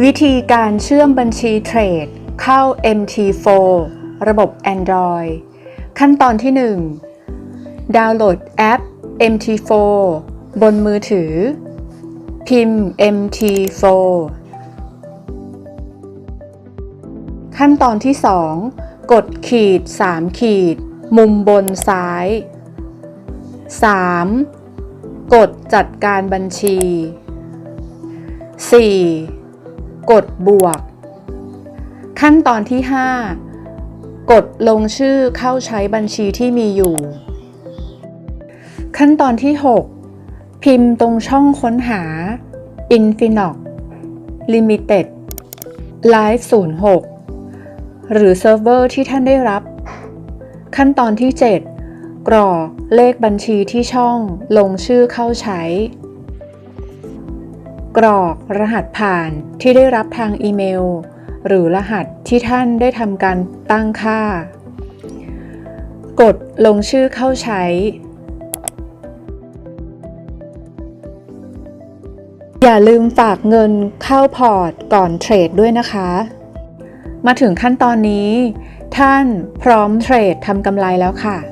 วิธีการเชื่อมบัญชีเทรด เข้า MT4 ระบบ Android ขั้นตอนที่ 1 ดาวน์โหลดแอป MT4 บนมือถือ พิมพ์ MT4 ขั้นตอนที่ 2 กดขีด 3 ขีด มุมบนซ้าย 3. กดจัดการบัญชี 4. กดบวก ขั้นตอนที่ 5 กดลงชื่อเข้าใช้บัญชีที่มีอยู่ ขั้นตอนที่ 6 พิมพ์ตรงช่องค้นหา Infinox Limited Live 06 หรือเซิร์ฟเวอร์ที่ท่านได้รับ ขั้นตอนที่ 7 กรอกเลขบัญชีที่ช่องลงชื่อเข้าใช้ กรอกรหัสผ่านที่ได้รับทางอีเมล หรือรหัสที่ท่านได้ทำการตั้งค่า กดลงชื่อเข้าใช้ อย่าลืมฝากเงินเข้าพอร์ตก่อนเทรดด้วยนะคะ มาถึงขั้นตอนนี้ ท่านพร้อมเทรดทำกำไรแล้วค่ะ